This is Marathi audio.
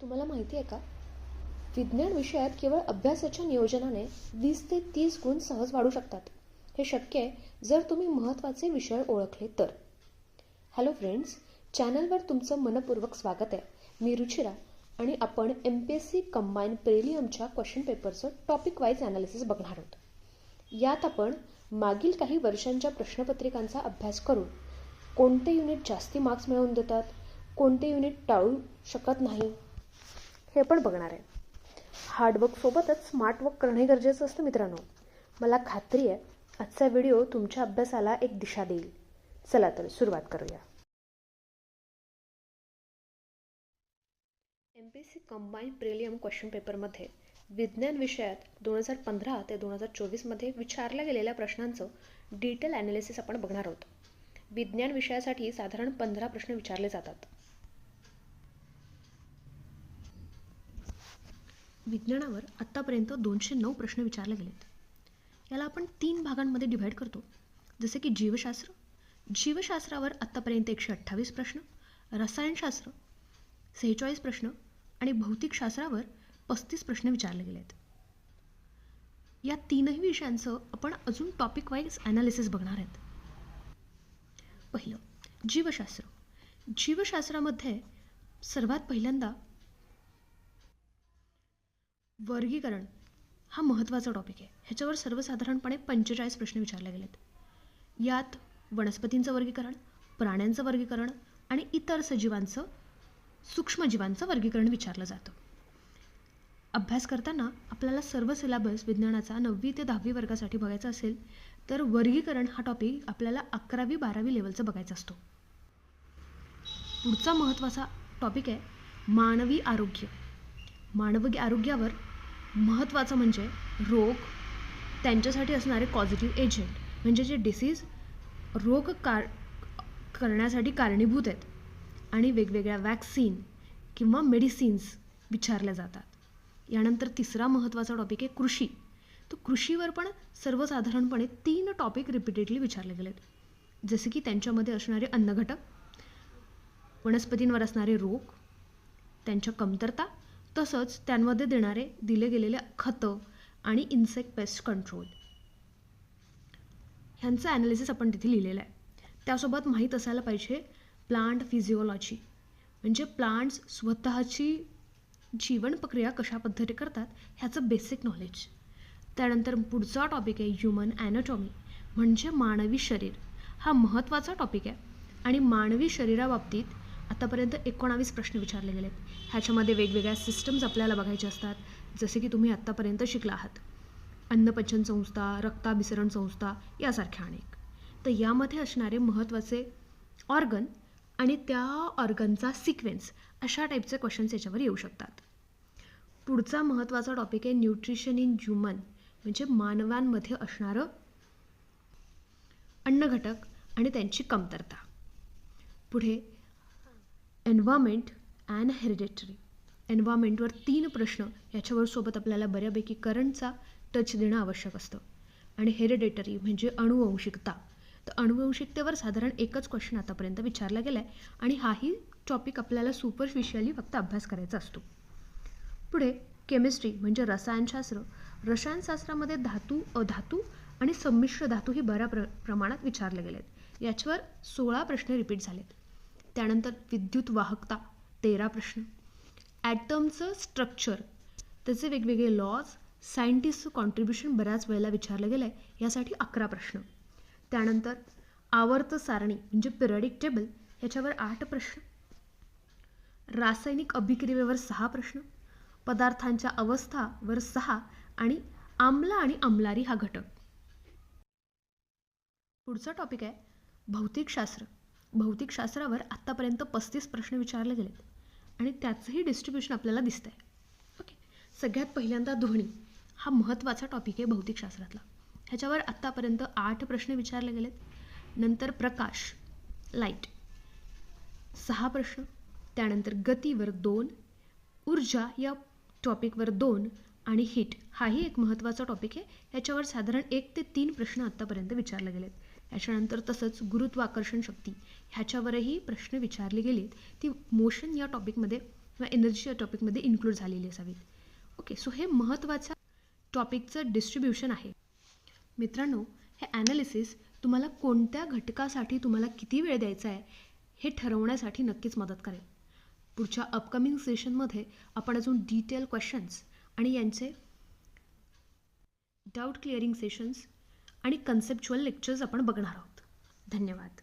तुम्हाला माहिती आहे का? विज्ञान विषयात केवळ अभ्यासाच्या नियोजनाने वीस ते तीस गुण सहज वाढू शकतात. हे शक्य आहे जर तुम्ही महत्त्वाचे विषय ओळखले तर. हॅलो फ्रेंड्स चॅनलवर तुमचं मनपूर्वक स्वागत आहे. मी रुचिरा आणि आपण M P S C combine प्रेलियमच्या question पेपरचं टॉपिक वाईज ॲनालिसिस बघणार आहोत. यात आपण मागील काही वर्षांच्या प्रश्नपत्रिकांचा अभ्यास करून कोणते युनिट जास्ती मार्क्स मिळवून देतात कोणते युनिट टाळू शकत नाही हे पण बघणार आहे. हार्डवर्कसोबतच स्मार्ट वर्क गरजेचं असतं मित्रांनो. मला खात्री आहे आजचा व्हिडिओ तुमच्या अभ्यासाला एक दिशा देईल. चला तर सुरुवात करूया. M P C combine prelim question पेपरमध्ये विज्ञान विषयात दोन हजार पंधरा ते दोन हजार चोवीसमध्ये विचारल्या गेलेल्या प्रश्नांचं डिटेल ॲनालिसिस आपण बघणार आहोत. विज्ञान विषयासाठी साधारण पंधरा प्रश्न विचारले जातात. विज्ञानावर आत्तापर्यंत दोनशे नऊ प्रश्न विचारले गेलेत. याला आपण तीन भागांमध्ये डिव्हाइड करतो. जसे की जीवशास्त्र जीवशास्त्रावर आत्तापर्यंत एकशे अठ्ठावीस प्रश्न रसायनशास्त्र सेहेचाळीस प्रश्न आणि भौतिकशास्त्रावर पस्तीस प्रश्न विचारले गेले आहेत या तीनही विषयांचं आपण अजून टॉपिक वाईज ॲनालिसिस बघणार आहेत. पहिलं जीवशास्त्र. जीवशास्त्रामध्ये सर्वात पहिल्यांदा वर्गीकरण हा महत्त्वाचा टॉपिक आहे. ह्याच्यावर सर्वसाधारणपणे पंचेचाळीस प्रश्न विचारले गेलेत. यात वनस्पतींचं वर्गीकरण प्राण्यांचं वर्गीकरण आणि इतर सजीवांचं सूक्ष्मजीवांचं वर्गीकरण विचारलं जातं. अभ्यास करताना आपल्याला सर्व सिलेबस विज्ञानाचा नववी ते दहावी वर्गासाठी बघायचा असेल तर वर्गीकरण हा टॉपिक आपल्याला अकरावी बारावी लेवलचं बघायचा असतो. पुढचा महत्त्वाचा टॉपिक आहे मानवी आरोग्य. मानवी आरोग्यावर महत्त्वाचं म्हणजे रोग त्यांच्यासाठी असणारे पॉझिटिव्ह एजंट म्हणजे जे डिसीज रोग कार करण्यासाठी कारणीभूत आहेत. आणि वेगवेगळ्या वॅक्सिन किंवा मेडिसिन्स विचारल्या जातात. यानंतर तिसरा महत्त्वाचा टॉपिक आहे कृषी. तर कृषीवर पण सर्वसाधारणपणे तीन टॉपिक रिपीटेडली विचारले गेलेत. जसे की त्यांच्यामध्ये असणारे अन्नघटक वनस्पतींवर असणारे रोग त्यांच्या कमतरता तसंच त्यांमध्ये देणारे दिले गेलेले खतं आणि इन्सेक्ट पेस्ट कंट्रोल ह्यांचं ॲनालिसिस आपण तिथे लिहिलेलं आहे. त्यासोबत माहीत असायला पाहिजे प्लांट फिजिओलॉजी म्हणजे प्लांट्स स्वतःची जीवन प्रक्रिया कशा पद्धती करतात ह्याचं बेसिक नॉलेज त्यानंतर पुढचा टॉपिक आहे ह्युमन ॲनाटॉमी म्हणजे मानवी शरीर. हा महत्त्वाचा टॉपिक आहे. आणि मानवी शरीराबाबतीत आतापर्यंत एकोणावीस प्रश्न विचारले गेलेत ह्याच्यामध्ये वेगवेगळ्या सिस्टम्स आपल्याला बघायच्या असतात. जसे की तुम्ही आत्तापर्यंत शिकला आहात. अन्नपचन संस्था रक्ताभिसरण संस्था यासारख्या अनेक. तर यामध्ये असणारे महत्त्वाचे ऑर्गन आणि त्या ऑर्गनचा सिक्वेन्स अशा टाईपचे क्वेश्चन्स याच्यावर येऊ शकतात. पुढचा महत्त्वाचा टॉपिक आहे न्यूट्रिशन इन ह्युमन म्हणजे मानवांमध्ये असणारं अन्नघटक आणि त्यांची कमतरता. पुढे एन्व्हायरमेंट अँड हेरिडेटरी एन्व्हायरमेंटवर तीन प्रश्न याच्यावर सोबत आपल्याला बऱ्यापैकी करंटचा टच देणं आवश्यक असतं. आणि हेरिडेटरी म्हणजे अनुवंशिकता तर अणुवंशिकतेवर साधारण एकच क्वेश्चन आतापर्यंत विचारला गेला आहे आणि हाही टॉपिक आपल्याला सुपरफिशियली फक्त अभ्यास करायचा असतो. पुढे केमिस्ट्री म्हणजे रसायनशास्त्र. रसायनशास्त्रामध्ये धातू अधातू आणि संमिश्र धातू ही बऱ्या प्र प्रमाणात विचारले गेलेत. याच्यावर सोळा प्रश्न रिपीट झालेत. त्यानंतर विद्युत वाहकता तेरा प्रश्न. ॲटमचं स्ट्रक्चर त्याचे वेगवेगळे लॉज सायंटिस्टचं कॉन्ट्रीब्युशन बऱ्याच वेळेला विचारलं गेलं आहे यासाठी अकरा प्रश्न. त्यानंतर आवर्त सारणी म्हणजे पिरियडिक टेबल ह्याच्यावर आठ प्रश्न. रासायनिक अभिक्रियेवर सहा प्रश्न. पदार्थांच्या अवस्थावर सहा आणि आम्ल आणि अमलारी हा घटक. पुढचा टॉपिक आहे भौतिकशास्त्र. भौतिकशास्त्रावर आत्तापर्यंत पस्तीस प्रश्न विचारले गेलेत. आणि त्याचंही डिस्ट्रीब्युशन आपल्याला दिसतं आहे ओके सगळ्यात पहिल्यांदा ध्वनी. हा महत्त्वाचा टॉपिक आहे भौतिकशास्त्रातला ह्याच्यावर आत्तापर्यंत आठ प्रश्न विचारले गेलेत. नंतर प्रकाश लाइट सहा प्रश्न. त्यानंतर गतीवर दोन. ऊर्जा या टॉपिकवर दोन. आणि हिट हाही एक महत्त्वाचा टॉपिक आहे. ह्याच्यावर साधारण एक ते तीन प्रश्न आत्तापर्यंत विचारले गेलेत. याच्यानंतर तसंच गुरुत्वाकर्षण शक्ती ह्याच्यावरही प्रश्न विचारले गेलेत. ती मोशन या टॉपिकमध्ये किंवा एनर्जी या टॉपिकमध्ये इन्क्लूड झालेली असावीत. ओके सो हे महत्त्वाचं टॉपिकचं डिस्ट्रीब्युशन आहे. मित्रांनो हे ॲनालिसिस तुम्हाला कोणत्या घटकासाठी तुम्हाला किती वेळ द्यायचा आहे हे ठरवण्यासाठी नक्कीच मदत करेल. पुढच्या अपकमिंग सेशनमध्ये आपण अजून डिटेल क्वेश्चन्स आणि यांचे डाऊट क्लिअरिंग सेशन्स आणि कन्सेप्च्युअल लेक्चर्स आपण बघणार आहोत. धन्यवाद.